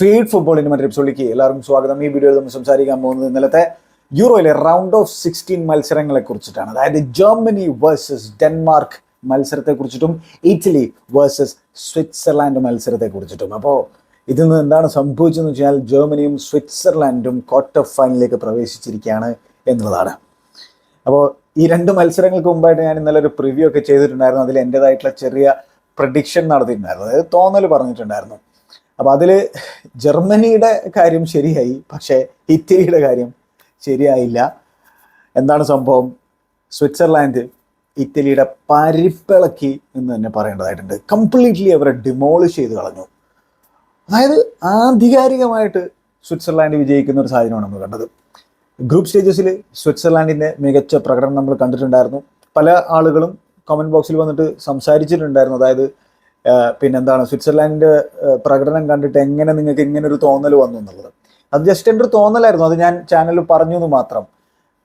Street ഫുട്ബോളിന്റെ മറ്റൊരു എപ്പിസോഡിലേക്ക് എല്ലാവർക്കും സ്വാഗതം. ഈ വീഡിയോയിൽ നമ്മൾ സംസാരിക്കാൻ പോകുന്നത് ഇന്നലത്തെ യൂറോയിലെ റൗണ്ട് ഓഫ് സിക്സ്റ്റീൻ മത്സരങ്ങളെ കുറിച്ചിട്ടാണ്. അതായത് ജർമ്മനി വേഴ്സസ് ഡെൻമാർക്ക് മത്സരത്തെ കുറിച്ചിട്ടും ഇറ്റലി വേഴ്സസ് സ്വിറ്റ്സർലാൻഡ് മത്സരത്തെ കുറിച്ചിട്ടും. അപ്പോൾ ഇതിൽ നിന്ന് എന്താണ് സംഭവിച്ചതെന്ന് വെച്ചാൽ ജർമ്മനിയും സ്വിറ്റ്സർലാൻഡും ക്വാർട്ടർ ഫൈനലിലേക്ക് പ്രവേശിച്ചിരിക്കുകയാണ് എന്നുള്ളതാണ്. അപ്പോൾ ഈ രണ്ട് മത്സരങ്ങൾക്ക് മുമ്പായിട്ട് ഞാൻ ഇന്നലെ ഒരു പ്രിവ്യൂ ഒക്കെ ചെയ്തിട്ടുണ്ടായിരുന്നു. അതിൽ എന്റെതായിട്ടുള്ള ചെറിയ പ്രഡിക്ഷൻ നടത്തിയിട്ടുണ്ടായിരുന്നു. അതായത് തോന്നൽ പറഞ്ഞിട്ടുണ്ടായിരുന്നു. അപ്പോൾ അതിൽ ജർമ്മനിയുടെ കാര്യം ശരിയായി പക്ഷേ ഇറ്റലിയുടെ കാര്യം ശരിയായില്ല. എന്താണ് സംഭവം? സ്വിറ്റ്സർലാൻഡ് ഇറ്റലിയുടെ പരിപ്പിളക്കി എന്ന് തന്നെ പറയേണ്ടതായിട്ടുണ്ട്. കംപ്ലീറ്റ്ലി അവരെ ഡിമോളിഷ് ചെയ്ത് കളഞ്ഞു. അതായത് ആധികാരികമായിട്ട് സ്വിറ്റ്സർലാൻഡ് വിജയിക്കുന്ന ഒരു സാഹചര്യമാണ് നമ്മൾ കണ്ടത്. ഗ്രൂപ്പ് സ്റ്റേജസിൽ സ്വിറ്റ്സർലാൻഡിന്റെ മികച്ച പ്രകടനം നമ്മൾ കണ്ടിട്ടുണ്ടായിരുന്നു. പല ആളുകളും കമന്റ് ബോക്സിൽ വന്നിട്ട് സംസാരിച്ചിട്ടുണ്ടായിരുന്നു. അതായത് പിന്നെന്താണ് സ്വിറ്റ്സർലാൻഡ് പ്രകടനം കണ്ടിട്ട് എങ്ങനെ നിങ്ങൾക്ക് ഇങ്ങനെ ഒരു തോന്നൽ വന്നു എന്നുള്ളത്. അത് ജസ്റ്റ് എന്റെ ഒരു തോന്നലായിരുന്നു. അത് ഞാൻ ചാനലിൽ പറഞ്ഞു എന്ന് മാത്രം.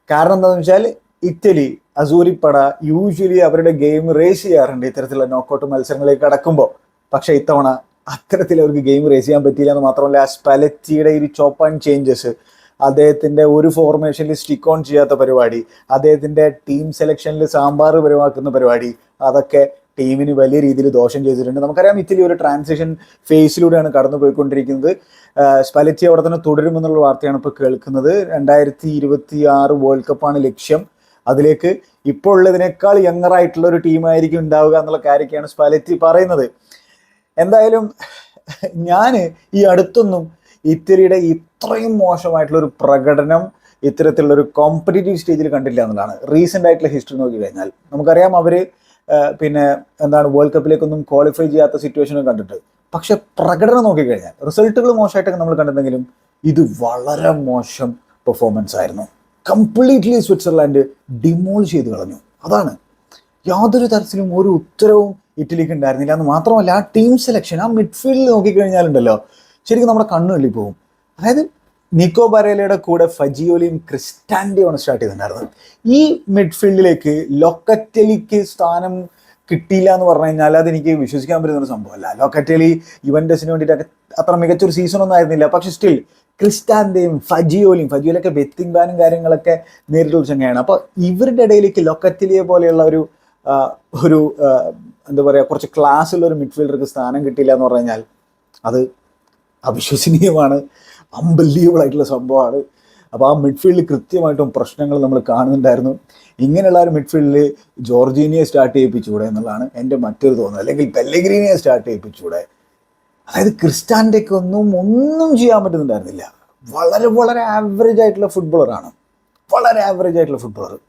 കാരണം എന്താണെന്ന് വെച്ചാൽ ഇറ്റലി അസൂരിപ്പട യൂഷ്വലി അവരുടെ ഗെയിം റേസ് ചെയ്യാറുണ്ട് ഇത്തരത്തിലുള്ള നോക്കൗട്ട് മത്സരങ്ങളിലേക്ക് കടക്കുമ്പോൾ. പക്ഷേ ഇത്തവണ അത്തരത്തിൽ അവർക്ക് ഗെയിം റേസ് ചെയ്യാൻ പറ്റിയില്ല എന്ന് മാത്രമല്ല ആ സ്പെലറ്റിയുടെ ഈ ചോപ്പ് ആൻഡ് ചേഞ്ചസ് അദ്ദേഹത്തിന്റെ ഒരു ഫോർമേഷനിൽ സ്റ്റിക്ക് ഓൺ ചെയ്യാത്ത പരിപാടി അദ്ദേഹത്തിന്റെ ടീം സെലക്ഷനിൽ സാമ്പാർ പരിവാക്കുന്ന പരിപാടി അതൊക്കെ ടീമിന് വലിയ രീതിയിൽ ദോഷം ചെയ്തിട്ടുണ്ട്. നമുക്കറിയാം ഇറ്റലി ഒരു ട്രാൻസിഷൻ ഫേസിലൂടെയാണ് കടന്നു പോയിക്കൊണ്ടിരിക്കുന്നത് സ്പലറ്റി അവിടെ തന്നെ തുടരുമെന്നുള്ള വാർത്തയാണ് ഇപ്പോൾ കേൾക്കുന്നത്. രണ്ടായിരത്തി ഇരുപത്തി ആറ് വേൾഡ് കപ്പാണ് ലക്ഷ്യം. അതിലേക്ക് ഇപ്പോൾ ഉള്ളതിനേക്കാൾ യങ്ങർ ആയിട്ടുള്ള ഒരു ടീമായിരിക്കും ഉണ്ടാവുക എന്നുള്ള കാര്യമൊക്കെയാണ് സ്പലറ്റി പറയുന്നത്. എന്തായാലും ഞാൻ ഈ അടുത്തൊന്നും ഇറ്റലിയുടെ ഇത്രയും മോശമായിട്ടുള്ള ഒരു പ്രകടനം ഇത്തരത്തിലുള്ള ഒരു കോമ്പറ്റീറ്റീവ് സ്റ്റേജിൽ കണ്ടില്ല എന്നുള്ളതാണ്. റീസെന്റ് ആയിട്ടുള്ള ഹിസ്റ്ററി നോക്കി കഴിഞ്ഞാൽ. നമുക്കറിയാം അവർ പിന്നെ എന്താണ് വേൾഡ് കപ്പിലേക്കൊന്നും ക്വാളിഫൈ ചെയ്യാത്ത സിറ്റുവേഷനും കണ്ടിട്ട്. പക്ഷെ പ്രകടനം നോക്കിക്കഴിഞ്ഞാൽ റിസൾട്ടുകൾ മോശമായിട്ടൊക്കെ നമ്മൾ കണ്ടിട്ടുണ്ടെങ്കിലും ഇത് വളരെ മോശം പെർഫോമൻസ് ആയിരുന്നു. കംപ്ലീറ്റ്ലി സ്വിറ്റ്സർലാൻഡ് ഡിമോൾ ചെയ്ത് കളഞ്ഞു. അതാണ്. യാതൊരു തരത്തിലും ഒരു ഉത്തരവും ഇറ്റലിക്ക് ഉണ്ടായിരുന്നില്ല. എന്ന് മാത്രമല്ല ആ ടീം സെലക്ഷൻ ആ മിഡ്ഫീൽഡിൽ നോക്കിക്കഴിഞ്ഞാലുണ്ടല്ലോ ശരിക്കും നമ്മുടെ കണ്ണു പോകും അതായത് നിക്കോ ബരേലയുടെ കൂടെ ഫജിയോലിയും ക്രിസ്റ്റാൻഡിയുമാണ് സ്റ്റാർട്ട് ചെയ്തിട്ടുണ്ടായിരുന്നത് ഈ മിഡ്ഫീൽഡിലേക്ക് ലൊക്കറ്റലിക്ക് സ്ഥാനം കിട്ടിയില്ല എന്ന് പറഞ്ഞു കഴിഞ്ഞാൽ അതെനിക്ക് വിശ്വസിക്കാൻ പറ്റുന്ന ഒരു സംഭവമല്ല. ലൊക്കറ്റലി യുവൻഡസിന് വേണ്ടിയിട്ട് അത്ര മികച്ചൊരു സീസൺ ഒന്നും ആയിരുന്നില്ല. പക്ഷെ സ്റ്റിൽ ക്രിസ്റ്റാൻഡിയും ഫജിയോലിയും ഫജിയോലൊക്കെ ബെത്തിങ് ബാനും കാര്യങ്ങളൊക്കെ നേരിട്ടുള്ള ചങ്ങയാണ് അപ്പോൾ ഇവരുടെ ഇടയിലേക്ക് ലൊക്കറ്റലിയെ പോലെയുള്ള ഒരു ഒരു എന്താ പറയുക കുറച്ച് ക്ലാസ്സുള്ള ഒരു മിഡ്ഫീൽഡർക്ക് സ്ഥാനം കിട്ടിയില്ല എന്ന് പറഞ്ഞു കഴിഞ്ഞാൽ അത് അവിശ്വസനീയമാണ്. അമ്പല്ലീവബിൾ ആയിട്ടുള്ള സംഭവമാണ്. അപ്പോൾ ആ മിഡ്ഫീൽഡിൽ കൃത്യമായിട്ടും പ്രശ്നങ്ങൾ നമ്മൾ കാണുന്നുണ്ടായിരുന്നു. ഇങ്ങനെയുള്ള ഒരു മിഡ്ഫീൽഡിൽ ജോർജീനിയെ സ്റ്റാർട്ട് ചെയ്യിപ്പിച്ചുകൂടെ എന്നുള്ളതാണ് എന്റെ മറ്റൊരു തോന്നൽ. അല്ലെങ്കിൽ പെല്ലഗ്രീനിയെ സ്റ്റാർട്ട് ചെയ്യിപ്പിച്ചുകൂടെ. അതായത് ക്രിസ്റ്റാന്റെയൊക്കെ ഒന്നും ഒന്നും ചെയ്യാൻ പറ്റുന്നുണ്ടായിരുന്നില്ല. വളരെ വളരെ ആവറേജ് ആയിട്ടുള്ള ഫുട്ബോളറാണ് വളരെ ആവറേജ് ആയിട്ടുള്ള ഫുട്ബോളർ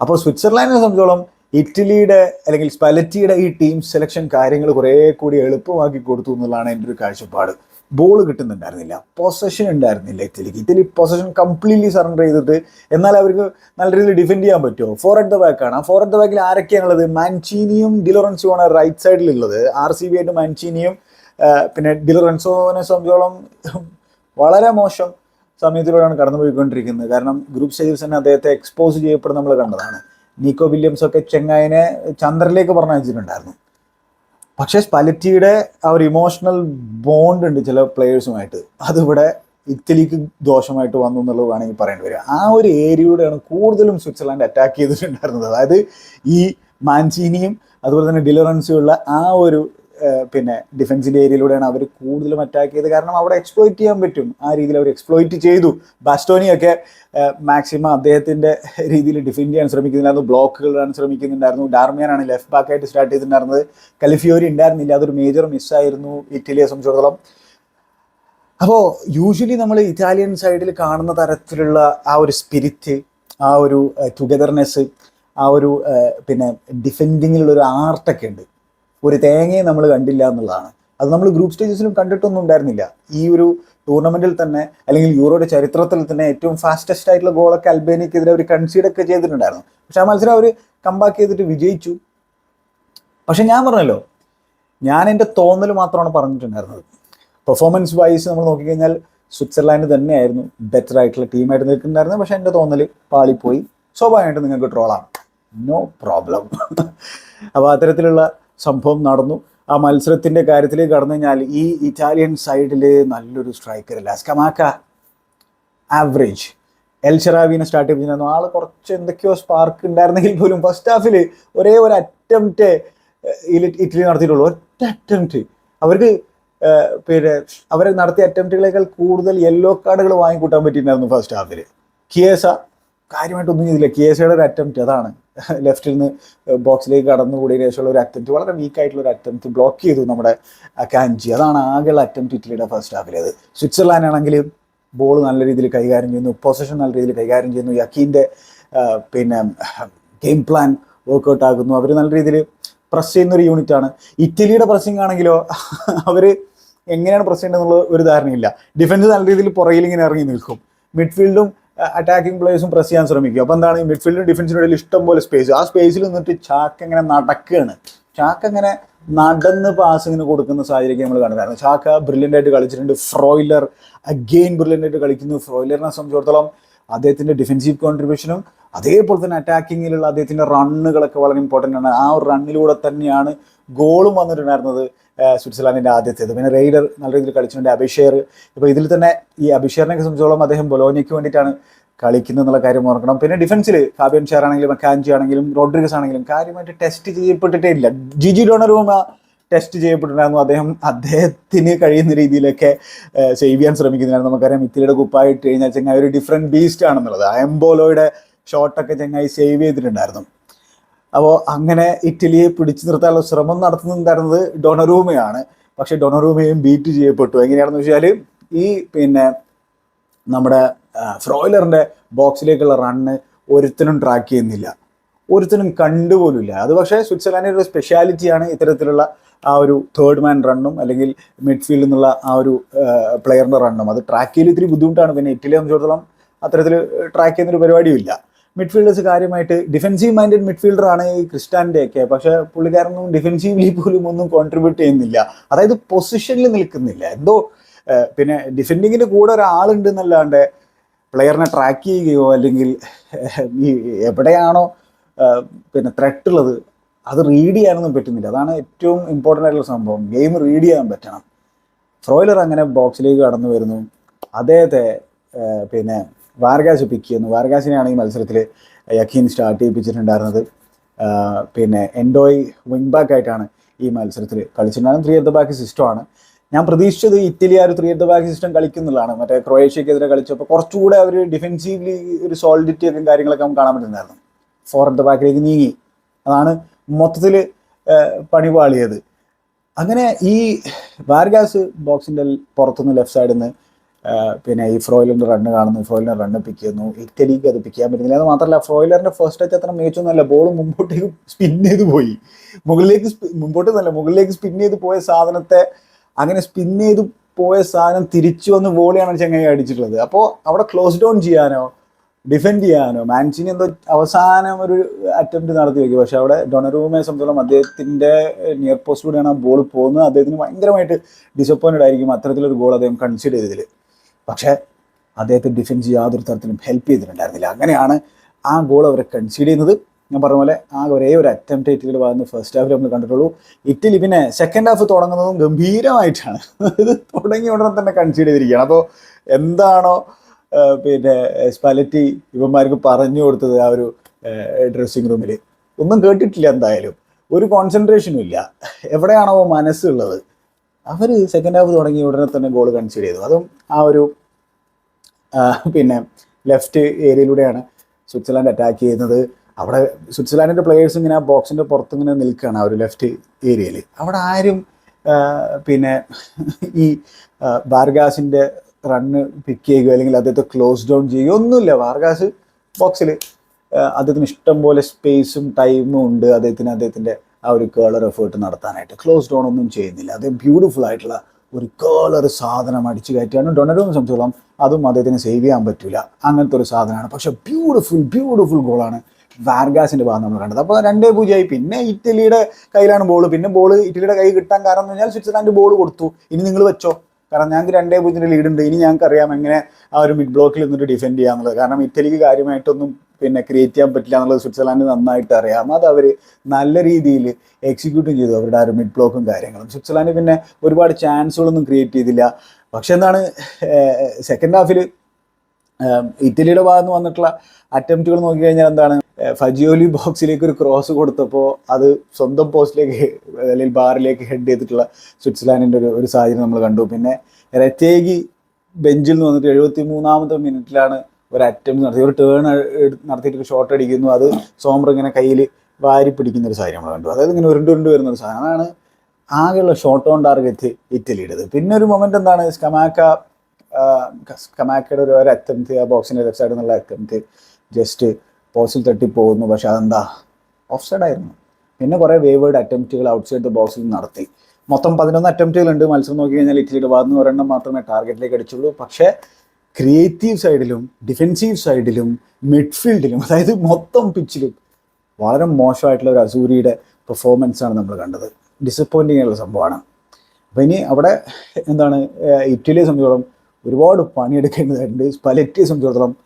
അപ്പോൾ സ്വിറ്റ്സർലാൻഡിനെ സംബന്ധിച്ചോളം ഇറ്റലിയുടെ അല്ലെങ്കിൽ സ്പലറ്റിയുടെ ഈ ടീം സെലക്ഷൻ കാര്യങ്ങൾ കുറേ കൂടി എളുപ്പമാക്കി കൊടുത്തു എന്നുള്ളതാണ് എന്റെ ഒരു കാഴ്ചപ്പാട്. ബോൾ കിട്ടുന്നുണ്ടായിരുന്നില്ല. പൊസഷൻ ഉണ്ടായിരുന്നില്ല ഇറ്റലിക്ക്. ഇറ്റലി പൊസഷൻ കംപ്ലീറ്റ്ലി സറണ്ടർ ചെയ്തിട്ട് എന്നാൽ അവർക്ക് നല്ല രീതിയിൽ ഡിഫെൻഡ് ചെയ്യാൻ പറ്റുമോ? ഫോർ അറ്റ് ദ ബാക്കാണ് ആ ഫോർ അറ്റ് ദ ബാക്കിൽ ആരൊക്കെയാണുള്ളത്? മാൻചീനിയും ഡിലോറൻസുമാണ് റൈറ്റ് സൈഡിലുള്ളത് ആർ സി ബി ആയിട്ട് മാൻചീനിയും പിന്നെ ഡിലോറൻസോനെ സംബന്ധിച്ചോളം വളരെ മോശം സമയത്തിലൂടെയാണ് കടന്നുപോയിക്കൊണ്ടിരിക്കുന്നത്. കാരണം ഗ്രൂപ്പ് സ്റ്റേജിൽ തന്നെ അദ്ദേഹത്തെ എക്സ്പോസ് ചെയ്യപ്പെടുന്ന നമ്മൾ കണ്ടതാണ്. നീക്കോ വില്യംസ് ഒക്കെ ചെങ്ങായിനെ ചന്ദ്രനിലേക്ക് പറഞ്ഞയച്ചിട്ടുണ്ടായിരുന്നു. പക്ഷേ സ്പലറ്റിയുടെ ആ ഒരു ഇമോഷണൽ ബോണ്ട് ഉണ്ട് ചില പ്ലെയേഴ്സുമായിട്ട് അതിവിടെ ഇറ്റലിക്ക് ദോഷമായിട്ട് വന്നു എന്നുള്ളത് വേണമെങ്കിൽ പറയേണ്ടി വരും ആ ഒരു ഏരിയയുടെയാണ് കൂടുതലും സ്വിറ്റ്സർലാൻഡ് അറ്റാക്ക് ചെയ്തിട്ടുണ്ടായിരുന്നത്. അതായത് ഈ മാൻചീനിയും അതുപോലെ തന്നെ ഡിലറൻസും ഉള്ള ആ ഒരു പിന്നെ ഡിഫൻസിന്റെ ഏരിയയിലൂടെയാണ് അവർ കൂടുതലും അറ്റാക്ക് ചെയ്ത് കാരണം അവിടെ എക്സ്പ്ലോയിറ്റ് ചെയ്യാൻ പറ്റും. ആ രീതിയിൽ അവർ എക്സ്പ്ലോയിറ്റ് ചെയ്തു. ബാസ്റ്റോണിയൊക്കെ മാക്സിമം അദ്ദേഹത്തിന്റെ രീതിയിൽ ഡിഫെൻഡ് ചെയ്യാൻ ശ്രമിക്കുന്നുണ്ടായിരുന്നു. ബ്ലോക്കുകൾ ഇടാൻ ശ്രമിക്കുന്നുണ്ടായിരുന്നു. ഡാർമിയാനാണ് ലെഫ്റ്റ് ബാക്കായിട്ട് സ്റ്റാർട്ട് ചെയ്തിട്ടുണ്ടായിരുന്നത്. കലിഫിയോരി ഉണ്ടായിരുന്നില്ല. അതൊരു മേജർ മിസ്സായിരുന്നു ഇറ്റലിയെ സംബന്ധിച്ചിടത്തോളം. അപ്പോൾ യൂഷ്വലി നമ്മൾ ഇറ്റാലിയൻ സൈഡിൽ കാണുന്ന തരത്തിലുള്ള ആ ഒരു സ്പിരിറ്റ് ആ ഒരു ടുഗദർനെസ് ആ ഒരു പിന്നെ ഡിഫെൻഡിങ്ങിലുള്ള ഒരു ആർട്ടൊക്കെ ഉണ്ട്. ഒരു തേങ്ങയും നമ്മൾ കണ്ടില്ല എന്നുള്ളതാണ്. അത് നമ്മൾ ഗ്രൂപ്പ് സ്റ്റേജസിലും കണ്ടിട്ടൊന്നും ഉണ്ടായിരുന്നില്ല. ഈ ഒരു ടൂർണമെന്റിൽ തന്നെ അല്ലെങ്കിൽ യൂറോയുടെ ചരിത്രത്തിൽ തന്നെ ഏറ്റവും ഫാസ്റ്റസ്റ്റ് ആയിട്ടുള്ള ഗോളൊക്കെ അൽബേനിയക്കെതിരെ അവർ കൺസീഡ് ഒക്കെ ചെയ്തിട്ടുണ്ടായിരുന്നു. പക്ഷെ ആ മത്സരം അവർ കമ്പാക്ക് ചെയ്തിട്ട് വിജയിച്ചു. പക്ഷെ ഞാൻ പറഞ്ഞല്ലോ ഞാൻ എന്റെ തോന്നൽ മാത്രമാണ് പറഞ്ഞിട്ടുണ്ടായിരുന്നത്. പെർഫോമൻസ് വൈസ് നമ്മൾ നോക്കിക്കഴിഞ്ഞാൽ സ്വിറ്റ്സർലാൻഡ് തന്നെയായിരുന്നു ബെറ്റർ ആയിട്ടുള്ള ടീമായിട്ട് നിൽക്കുന്നുണ്ടായിരുന്നത്. പക്ഷെ എന്റെ തോന്നൽ പാളിപ്പോയി. സ്വാഭാവികമായിട്ട് നിങ്ങൾക്ക് ട്രോളാണ് നോ പ്രോബ്ലം അപ്പോൾ അത്തരത്തിലുള്ള സംഭവം നടന്നു. ആ മത്സരത്തിന്റെ കാര്യത്തിലേക്ക് കടന്നു കഴിഞ്ഞാൽ ഈ ഇറ്റാലിയൻ സൈഡിൽ നല്ലൊരു സ്ട്രൈക്കർ ലാസ്കമാക്ക ആവറേജ് എൽ ഷെറാവിനെ സ്റ്റാർട്ട് ചെയ്തിരുന്നു. ആൾ കുറച്ച് എന്തൊക്കെയോ സ്പാർക്ക് ഉണ്ടായിരുന്നെങ്കിൽ പോലും ഫസ്റ്റ് ഹാഫിൽ ഒരേ ഒരു അറ്റംപ്റ്റ് ഇറ്റലി നടത്തിയിട്ടുള്ളൂ. ഒറ്റ അറ്റംപ്റ്റ് അവർക്ക് പിന്നെ അവർ നടത്തിയ അറ്റംപ്റ്റുകളേക്കാൾ കൂടുതൽ യെല്ലോ കാർഡുകൾ വാങ്ങിക്കൂട്ടാൻ പറ്റിയിട്ടുണ്ടായിരുന്നു ഫസ്റ്റ് ഹാഫിൽ കിയേസ കാര്യമായിട്ടൊന്നും ചെയ്തില്ല. കിയേസയുടെ ഒരു അറ്റംപ്റ്റ് അതാണ്. ലെഫ്റ്റിൽ നിന്ന് ബോക്സിലേക്ക് കടന്നുകൂടിയ ശേഷമുള്ള ഒരു അറ്റംപ്റ്റ് വളരെ വീക്ക് ആയിട്ടുള്ള ഒരു അറ്റംപ്റ്റ് ബ്ലോക്ക് ചെയ്തു നമ്മുടെ കാൻജി അതാണ് ആകെയുള്ള അറ്റംപ്റ്റ് ഇറ്റലിയുടെ ഫസ്റ്റ് ഹാഫിലേത് സ്വിറ്റ്സർലാൻഡ് ആണെങ്കിൽ ബോൾ നല്ല രീതിയിൽ കൈകാര്യം ചെയ്യുന്നു പൊസിഷൻ നല്ല രീതിയിൽ കൈകാര്യം ചെയ്യുന്നു. യക്കീന്റെ പിന്നെ ഗെയിം പ്ലാൻ വർക്കൗട്ട് ആകുന്നു. അവർ നല്ല രീതിയിൽ പ്രസ് ചെയ്യുന്ന ഒരു യൂണിറ്റ് ആണ്. ഇറ്റലിയുടെ പ്രസ്സിംഗ് ആണെങ്കിലോ അവർ എങ്ങനെയാണ് പ്രസ് ചെയ്യേണ്ടതെന്നുള്ള ഒരു ധാരണയില്ല. ഡിഫൻസ് നല്ല രീതിയിൽ പുറകിൽ ഇങ്ങനെ ഇറങ്ങി നിൽക്കും. മിഡ്ഫീൽഡും അറ്റാക്കിംഗ് പ്ലേയേഴ്സും പ്രസ് ചെയ്യാൻ ശ്രമിക്കും. അപ്പോൾ എന്താണ്? ഈ മിഡ്ഫീൽഡും ഡിഫൻസിനും ഇടയിൽ ഇഷ്ടം പോലെ സ്പേസ് ആ സ്പേസിൽ നിന്നിട്ട് ചാക്ക് എങ്ങനെ നടക്കുകയാണ് ചാക്ക് എങ്ങനെ നടന്ന് പാസ് ഇങ്ങനെ കൊടുക്കുന്ന സാഹചര്യം നമ്മൾ കണ്ടതാണ് ചാക്ക ബ്രില്യന്റ് ആയിട്ട് കളിച്ചിട്ടുണ്ട്. ഫ്രോയിലർ അഗെയിൻ ബ്രില്യന്റ് ആയിട്ട് കളിക്കുന്നു. ഫ്രോയിലറിനെ സംബന്ധിച്ചിടത്തോളം അദ്ദേഹത്തിന്റെ ഡിഫൻസീവ് കോൺട്രിബ്യൂഷനും അതേപോലെ തന്നെ അറ്റാക്കിങ്ങിലുള്ള അദ്ദേഹത്തിന്റെ റണ്ണുകളൊക്കെ വളരെ ഇമ്പോർട്ടന്റ് ആണ്. ആ ഒരു റണ്ണിലൂടെ തന്നെയാണ് ഗോളും വന്നിട്ടുണ്ടായിരുന്നത് സ്വിറ്റ്സർലാൻഡിന്റെ ആദ്യത്തേത്. പിന്നെ റെയ്ഡർ നല്ല രീതിയിൽ കളിച്ചിട്ടുണ്ട് അഭിഷേർ ഇപ്പോൾ ഇതിൽ തന്നെ ഈ അഭിഷേറിനെ സംബന്ധിച്ചോളം അദ്ദേഹം ബൊലോനിക്ക് വേണ്ടിയിട്ടാണ് കളിക്കുന്നത് എന്നുള്ള കാര്യം ഓർക്കണം. പിന്നെ ഡിഫൻസിൽ ഫാബിയൻ ഷെയർ ആണെങ്കിലും മെക്കാൻജി ആണെങ്കിലും റോഡ്രിഗസ് ആണെങ്കിലും കാര്യമായിട്ട് ടെസ്റ്റ് ചെയ്യപ്പെട്ടിട്ടേ ഇല്ല. ജിജി ഡോണറും ടെസ്റ്റ് ചെയ്യപ്പെട്ടിട്ടുണ്ടായിരുന്നു. അദ്ദേഹം അദ്ദേഹത്തിന് കഴിയുന്ന രീതിയിലൊക്കെ സേവ് ചെയ്യാൻ ശ്രമിക്കുന്നതാണ് നമുക്കറിയാം ഇത്തിരിയുടെ കുപ്പായിട്ട് കഴിഞ്ഞാൽ ഒരു ഡിഫറെന്റ് ബീസ്റ്റ് ആണെന്നുള്ളത്. എംബോലോയുടെ ഷോട്ടൊക്കെ ചങ്ങായി സേവ് ചെയ്തിട്ടുണ്ടായിരുന്നു. അപ്പോൾ അങ്ങനെ ഇറ്റലിയെ പിടിച്ചു നിർത്താനുള്ള ശ്രമം നടത്തുന്നുണ്ടായിരുന്നത് ഡൊണറൂമയാണ്. പക്ഷേ ഡൊണറൂമയും ബീറ്റ് ചെയ്യപ്പെട്ടു. എങ്ങനെയാണെന്ന് വെച്ചാൽ ഈ പിന്നെ നമ്മുടെ ഫ്രോയിലറിന്റെ ബോക്സിലേക്കുള്ള റണ്ണ് ഒരുത്തനും ട്രാക്ക് ചെയ്യുന്നില്ല. ഒരുത്തനും കണ്ടുപോലുമില്ല അത് പക്ഷേ സ്വിറ്റ്സർലാൻഡിന്റെ ഒരു സ്പെഷ്യാലിറ്റിയാണ് ഇത്തരത്തിലുള്ള ആ ഒരു തേർഡ് മാൻ റണ്ണും അല്ലെങ്കിൽ മിഡ്ഫീൽഡിൽ നിന്നുള്ള ആ ഒരു പ്ലെയറിന്റെ റണ്ണും അത് ട്രാക്ക് ചെയ്യൽ ഇത്തിരി ബുദ്ധിമുട്ടാണ്. പിന്നെ ഇറ്റലിയെ സംബന്ധിച്ചിടത്തോളം അത്തരത്തിൽ ട്രാക്ക് ചെയ്യുന്നൊരു പരിപാടിയും ഇല്ല. മിഡ്ഫീൽഡേഴ്സ് കാര്യമായിട്ട് ഡിഫെൻസീവ് മൈൻഡഡ് മിഡ്ഫീൽഡർ ആണ് ഈ ക്രിസ്റ്റാന്റെ ഒക്കെ. പക്ഷെ പുള്ളിക്കാരനൊന്നും ഡിഫെൻസീവ്ലി പോലും ഒന്നും കോൺട്രിബ്യൂട്ട് ചെയ്യുന്നില്ല. അതായത് പൊസിഷനിൽ നിൽക്കുന്നില്ല. എന്തോ പിന്നെ ഡിഫെൻഡിങ്ങിന്റെ കൂടെ ഒരാളുണ്ട് എന്നല്ലാണ്ട് പ്ലെയറിനെ ട്രാക്ക് ചെയ്യുകയോ അല്ലെങ്കിൽ ഈ എവിടെയാണോ പിന്നെ ത്രെട്ട് ഉള്ളത് അത് റീഡ് ചെയ്യാനൊന്നും പറ്റുന്നില്ല. അതാണ് ഏറ്റവും ഇമ്പോർട്ടന്റ് ആയിട്ടുള്ള സംഭവം. ഗെയിം റീഡ് ചെയ്യാൻ പറ്റണം. ഫ്രോയിലർ അങ്ങനെ ബോക്സിലേക്ക് കടന്നു വരുന്നു. അദ്ദേഹത്തെ പിന്നെ വാർഗാസ് പിക്ക് ചെയ്യുന്നു വാർഗാസിനെയാണ് ഈ മത്സരത്തിൽ യഖീൻ സ്റ്റാർട്ട് ചെയ്യിപ്പിച്ചിട്ടുണ്ടായിരുന്നത്. പിന്നെ എൻഡോയ് വിങ് ബാക്ക് ആയിട്ടാണ് ഈ മത്സരത്തിൽ കളിച്ചിട്ടുണ്ടായിരുന്നത് ത്രീ ദ ബാക്ക് സിസ്റ്റമാണ് ഞാൻ പ്രതീക്ഷിച്ചത് ഇറ്റലി ആ ഒരു ത്രീ എഡ് ബാക്ക് സിസ്റ്റം കളിക്കുന്നുള്ളതാണ്. മറ്റേ ക്രൊയേഷ്യക്കെതിരെ കളിച്ചപ്പോൾ കുറച്ചുകൂടെ അവർ ഡിഫെൻസീവ്ലി ഒരു സോളിഡിറ്റി ഒക്കെ കാര്യങ്ങളൊക്കെ നമുക്ക് കാണാൻ പറ്റുന്നുണ്ടായിരുന്നു. ഫോർ ദ ബാക്കിലേക്ക് നീങ്ങി. അതാണ് മൊത്തത്തിൽ പണിപാളിയത്. അങ്ങനെ ഈ വാർഗാസ് ബോക്സിന്റെ പുറത്തുനിന്ന് ലെഫ്റ്റ് സൈഡിൽ നിന്ന് പിന്നെ ഈ ഫ്രോയിലറിന്റെ റണ്ണ് കാണുന്നു ഫ്രോയിലർ റണ്ണ് പിക്ക് ചെയ്യുന്നു. ഇറ്റലിക്ക് അത് പിക്ക് ചെയ്യാൻ പറ്റുന്നില്ല. അത് മാത്രമല്ല ഫ്രോയിലറിന്റെ ഫസ്റ്റ് ടച്ച് അത്ര മികച്ചൊന്നുമല്ല ബോൾ മുമ്പോട്ടേക്ക് സ്പിൻ ചെയ്ത് പോയി. മുകളിലേക്ക് മുമ്പോട്ട് നല്ല മുകളിലേക്ക് സ്പിൻ ചെയ്ത് പോയ സാധനത്തെ അങ്ങനെ സ്പിൻ ചെയ്ത് പോയ സാധനം തിരിച്ചു വന്ന് വോളിയാണ് ചെങ്ങായി അടിച്ചിട്ടുള്ളത്. അപ്പോൾ അവിടെ ക്ലോസ് ഡൗൺ ചെയ്യാനോ ഡിഫെൻഡ് ചെയ്യാനോ മാൻസിന് എന്തോ അവസാനം ഒരു അറ്റംപ്റ്റ് നടത്തി വെക്കും പക്ഷെ അവിടെ ഡൊണറൂമെ സംബന്ധിച്ചോളം അദ്ദേഹത്തിന്റെ നിയർ പോസ്റ്റിലൂടെയാണ് ആ ബോൾ പോകുന്നത്. അദ്ദേഹത്തിന് ഭയങ്കരമായിട്ട് ഡിസപ്പോയിന്റഡ് ആയിരിക്കും അത്തരത്തിലൊരു ഗോൾ അദ്ദേഹം കൺസിഡർ ചെയ്തതിൽ പക്ഷേ അദ്ദേഹത്തെ ഡിഫെൻസ് യാതൊരു തരത്തിലും ഹെൽപ്പ് ചെയ്തിട്ടുണ്ടായിരുന്നില്ല. അങ്ങനെയാണ് ആ ഗോൾ അവർ കൺസീഡ് ചെയ്യുന്നത്. ഞാൻ പറഞ്ഞ പോലെ ആ ഒരേ ഒരു അറ്റംപ്റ്റ് ഇറ്റലിയുടെ ഭാഗത്ത് ഫസ്റ്റ് ഹാഫിൽ നമ്മൾ കണ്ടിട്ടുള്ളൂ. ഇറ്റലി പിന്നെ സെക്കൻഡ് ഹാഫ് തുടങ്ങുന്നതും ഗംഭീരമായിട്ടാണ്. ഇത് തുടങ്ങിയ ഉടനെ തന്നെ കൺസീഡ് ചെയ്തിരിക്കുകയാണ്. അപ്പോൾ എന്താണോ പിന്നെ സ്പാലറ്റി ഇവന്മാർക്ക് പറഞ്ഞു കൊടുത്തത് ആ ഒരു ഡ്രസ്സിങ് റൂമിൽ ഒന്നും കേട്ടിട്ടില്ല എന്തായാലും. ഒരു കോൺസെൻട്രേഷനും ഇല്ല. എവിടെയാണോ മനസ്സുള്ളത്. അവർ സെക്കൻഡ് ഹാഫ് തുടങ്ങി ഉടനെ തന്നെ ഗോൾ കൺസീഡ് ചെയ്തു. അതും ആ ഒരു പിന്നെ ലെഫ്റ്റ് ഏരിയയിലൂടെയാണ് സ്വിറ്റ്സർലാൻഡ് അറ്റാക്ക് ചെയ്യുന്നത്. അവിടെ സ്വിറ്റ്സർലാൻഡിന്റെ പ്ലെയേഴ്സ് ഇങ്ങനെ ആ ബോക്സിന്റെ പുറത്തിങ്ങനെ നിൽക്കുകയാണ് ആ ഒരു ലെഫ്റ്റ് ഏരിയയിൽ അവിടെ ആരും പിന്നെ ഈ ബാർഗാസിന്റെ റണ്ണ് പിക്ക് ചെയ്യുകയോ അല്ലെങ്കിൽ അദ്ദേഹത്തെ ക്ലോസ് ഡൗൺ ചെയ്യുകയോ ഒന്നുമില്ല. വാർഗാസ് ബോക്സിൽ അദ്ദേഹത്തിന് ഇഷ്ടം പോലെ സ്പേസും ടൈമും ഉണ്ട്. അദ്ദേഹത്തിന് അദ്ദേഹത്തിന്റെ ആ ഒരു കേളർ എഫേർട്ട് നടത്താനായിട്ട്. ക്ലോസ് ഡൗൺ ഒന്നും ചെയ്യുന്നില്ല. അദ്ദേഹം ബ്യൂട്ടിഫുൾ ആയിട്ടുള്ള ഒരു കേളർ സാധനം അടിച്ചു കയറ്റിയാണ് എന്ന് സംബന്ധിച്ചോളം അതും അദ്ദേഹത്തിന് സേവ് ചെയ്യാൻ പറ്റില്ല അങ്ങനത്തെ ഒരു സാധനമാണ്. പക്ഷെ ബ്യൂട്ടിഫുൾ ബ്യൂട്ടിഫുൾ ഗോളാണ് വാർഗാസിന്റെ ഭാഗം നമ്മൾ കണ്ടത്. അപ്പോൾ രണ്ടേ പൂജ്യമായി. പിന്നെ ഇറ്റലിയുടെ കയ്യിലാണ് ബോൾ പിന്നെ ബോൾ ഇറ്റലിയുടെ കൈ കിട്ടാൻ കാരണം എന്ന് പറഞ്ഞാൽ സ്വിറ്റ്സർലാൻഡ് ബോൾ കൊടുത്തു. ഇനി നിങ്ങൾ വെച്ചോ? കാരണം ഞങ്ങൾക്ക് രണ്ടേ പൂജ്യത്തിന്റെ ലീഡ് ഉണ്ട്. ഇനി ഞങ്ങൾക്ക് അറിയാം എങ്ങനെ ആ ഒരു മിഡ് ബ്ലോക്കിൽ നിന്നിട്ട് ഡിഫെൻഡ് ചെയ്യാന്നുള്ളത്. കാരണം ഇറ്റലിക്ക് കാര്യമായിട്ടൊന്നും പിന്നെ ക്രിയേറ്റ് ചെയ്യാൻ പറ്റില്ല എന്നുള്ളത് സ്വിറ്റ്സർലാൻഡ് നന്നായിട്ട് അറിയാം. അത് അവർ നല്ല രീതിയിൽ എക്സിക്യൂട്ടും ചെയ്തു അവരുടെ ആ ഒരു മിഡ് ബ്ലോക്കും കാര്യങ്ങളും. സ്വിറ്റ്സർലാൻഡ് പിന്നെ ഒരുപാട് ചാൻസുകളൊന്നും ക്രിയേറ്റ് ചെയ്തില്ല. പക്ഷെ എന്താണ് സെക്കൻഡ് ഹാഫിൽ ഇറ്റലിയുടെ ഭാഗത്ത് വന്നിട്ടുള്ള അറ്റംപ്റ്റുകൾ നോക്കി കഴിഞ്ഞാൽ എന്താണ്? ഫജിയോലി ബോക്സിലേക്ക് ഒരു ക്രോസ് കൊടുത്തപ്പോൾ അത് സ്വന്തം പോസ്റ്റിലേക്ക് അല്ലെങ്കിൽ ബാറിലേക്ക് ഹെഡ് ചെയ്തിട്ടുള്ള സ്വിറ്റ്സർലാൻഡിന്റെ ഒരു ഒരു സാഹചര്യം നമ്മൾ കണ്ടു. പിന്നെ രത്തേഗി ബെഞ്ചിൽ നിന്ന് വന്നിട്ട് എഴുപത്തി മൂന്നാമത്തെ മിനിറ്റിലാണ് ഒരു അറ്റംപ്റ്റ് നടത്തി ഒരു ടേൺ നടത്തിയിട്ട് ഷോട്ട് അടിക്കുന്നു. അത് സോമർ ഇങ്ങനെ കയ്യിൽ വാരി പിടിക്കുന്ന ഒരു സാഹചര്യം നമ്മൾ കണ്ടു. അതായത് ഇങ്ങനെ ഉരുണ്ട് ഉരുണ്ട് വരുന്ന ഒരു സാധനം. അതാണ് ആകെയുള്ള ഷോട്ട് ഓൺ ടാർഗറ്റ് ഇറ്റലിയുടേത്. പിന്നെ ഒരു മൊമെന്റ് എന്താണ്? സ്കമാക്ക സ്കമാക്കയുടെ ഒരു ഒരു അറ്റംപ്റ്റ് ആ ബോക്സിന്റെ ലെഫ്റ്റ് സൈഡിൽ നിന്നുള്ള അറ്റംപ്റ്റ് ജസ്റ്റ് പോസ്റ്റിൽ തട്ടി പോകുന്നു. പക്ഷെ അതെന്താ? ഓഫ് സൈഡ് ആയിരുന്നു. പിന്നെ കുറേ വേവേഡ് അറ്റംപ്റ്റുകൾ ഔട്ട്സൈഡ് ദ ബോക്സിൽ നടത്തി. മൊത്തം പതിനൊന്ന് അറ്റംപ്റ്റുകൾ ഉണ്ട്. മത്സരം നോക്കി കഴിഞ്ഞാൽ ഇറ്റലിയുടെ ഭാഗത്ത് നിന്ന് ഒരെണ്ണം മാത്രമേ ടാർഗറ്റിലേക്ക് അടിച്ചുള്ളൂ. പക്ഷേ ക്രിയേറ്റീവ് സൈഡിലും ഡിഫെൻസീവ് സൈഡിലും മിഡ്ഫീൽഡിലും അതായത് മൊത്തം പിച്ചിലും വളരെ മോശമായിട്ടുള്ള ഒരു അസൂരിയുടെ പെർഫോമൻസ് ആണ് നമ്മൾ കണ്ടത്. ഡിസപ്പോയിന്റിങ് ആയിട്ടുള്ള സംഭവമാണ്. അപ്പം ഇനി അവിടെ എന്താണ്? ഇറ്റലിയെ സംബന്ധിച്ചോളം ഒരുപാട് പണിയെടുക്കേണ്ടതായിട്ടുണ്ട് സ്പലറ്റിയെ സംബന്ധിച്ചിടത്തോളം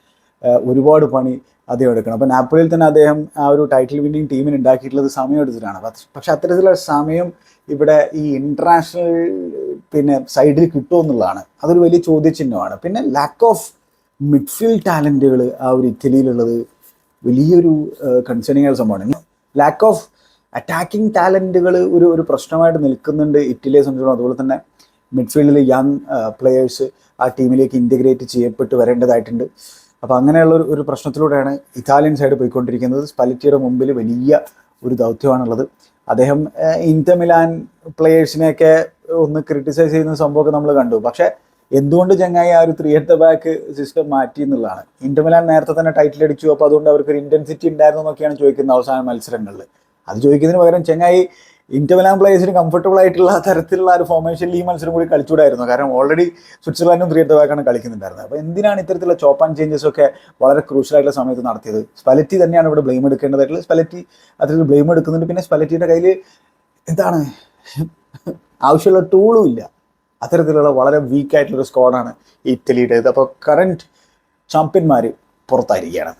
ഒരുപാട് പണി അദ്ദേഹം എടുക്കണം. അപ്പം നാപ്പിളിൽ തന്നെ അദ്ദേഹം ആ ഒരു ടൈറ്റിൽ വിന്നിങ് ടീമിന് ഉണ്ടാക്കിയിട്ടുള്ളത് സമയം എടുത്തിട്ടാണ്. പക്ഷ- പക്ഷെ അത്തരത്തിലുള്ള സമയം ഇവിടെ ഈ ഇന്റർനാഷണൽ പിന്നെ സൈഡിൽ കിട്ടുമോ എന്നുള്ളതാണ്. അതൊരു വലിയ ചോദ്യചിഹ്നമാണ്. പിന്നെ ലാക്ക് ഓഫ് മിഡ്ഫീൽഡ് ടാലന്റുകൾ ആ ഒരു ഇറ്റലിയിലുള്ളത് വലിയൊരു കൺസേണിങ് ആയ സംഭവമാണ്. ലാക്ക് ഓഫ് അറ്റാക്കിംഗ് ടാലന്റുകൾ ഒരു ഒരു പ്രശ്നമായിട്ട് നിൽക്കുന്നുണ്ട് ഇറ്റലിയെ സംബന്ധിച്ചിടത്തോളം. അതുപോലെ തന്നെ മിഡ്ഫീൽഡിൽ യങ് പ്ലെയേഴ്സ് ആ ടീമിലേക്ക് ഇന്റഗ്രേറ്റ് ചെയ്യപ്പെട്ട് വരേണ്ടതായിട്ടുണ്ട്. അപ്പോൾ അങ്ങനെയുള്ള ഒരു പ്രശ്നത്തിലൂടെയാണ് ഇറ്റാലിയൻ സൈഡ് പോയിക്കൊണ്ടിരിക്കുന്നത്. സ്പലിറ്റിയുടെ മുമ്പിൽ വലിയ ഒരു ദൗത്യമാണുള്ളത്. അദ്ദേഹം ഇന്റർ മിലാൻ പ്ലെയേഴ്സിനെയൊക്കെ ഒന്ന് ക്രിട്ടിസൈസ് ചെയ്യുന്ന സംഭവമൊക്കെ നമ്മൾ കണ്ടു. പക്ഷേ എന്തുകൊണ്ട് ചങ്ങായി ആ ഒരു ത്രീ ദ ബാക്ക് സിസ്റ്റം മാറ്റി എന്നുള്ളതാണ്. ഇന്റർ മിലാൻ നേരത്തെ തന്നെ ടൈറ്റിൽ അടിച്ചു. അപ്പോൾ അതുകൊണ്ട് അവർക്ക് ഒരു ഇന്റൻസിറ്റി ഉണ്ടായിരുന്നു എന്നൊക്കെയാണ് ചോദിക്കുന്നത് അവസാന മത്സരങ്ങളിൽ അത് ചോദിക്കുന്നതിന് പകരം ചെങ്ങായി ഇന്റർ മിലാൻ പ്ലേയേഴ്സിന് കംഫർട്ടബിൾ ആയിട്ടുള്ള തരത്തിലുള്ള ഒരു ഫോർമേഷനിൽ ഈ മത്സരം കൂടി കളിച്ചൂടായിരുന്നു കാരണം ഓൾറെഡി സ്വിറ്റ്സർലാൻഡും ത്രീ ബാക്കാണ് കളിക്കുന്നുണ്ടായിരുന്നത്. അപ്പോൾ എന്തിനാണ് ഇത്തരത്തിലുള്ള ചോപ്പ് ആൻഡ് ചേഞ്ചസ് ഒക്കെ വളരെ ക്രൂഷ്യൽ ആയിട്ടുള്ള സമയത്ത് നടത്തിയത്? സ്പലറ്റി തന്നെയാണ് ഇവിടെ ബ്ലെയിം എടുക്കേണ്ടതായിട്ടുള്ളത്. സ്പലറ്റി അത്തരത്തിൽ ബ്ലെയിം എടുക്കുന്നുണ്ട്. പിന്നെ സ്പലറ്റിയുടെ കയ്യിൽ എന്താണ്? ആവശ്യമുള്ള ടൂളും ഇല്ല. അത്തരത്തിലുള്ള വളരെ വീക്ക് ആയിട്ടുള്ള ഒരു സ്ക്വാഡാണ് ഇറ്റലിയുടേത്. അപ്പോൾ കറണ്ട് ചാമ്പ്യന്മാർ പുറത്തായിരിക്കുകയാണ്.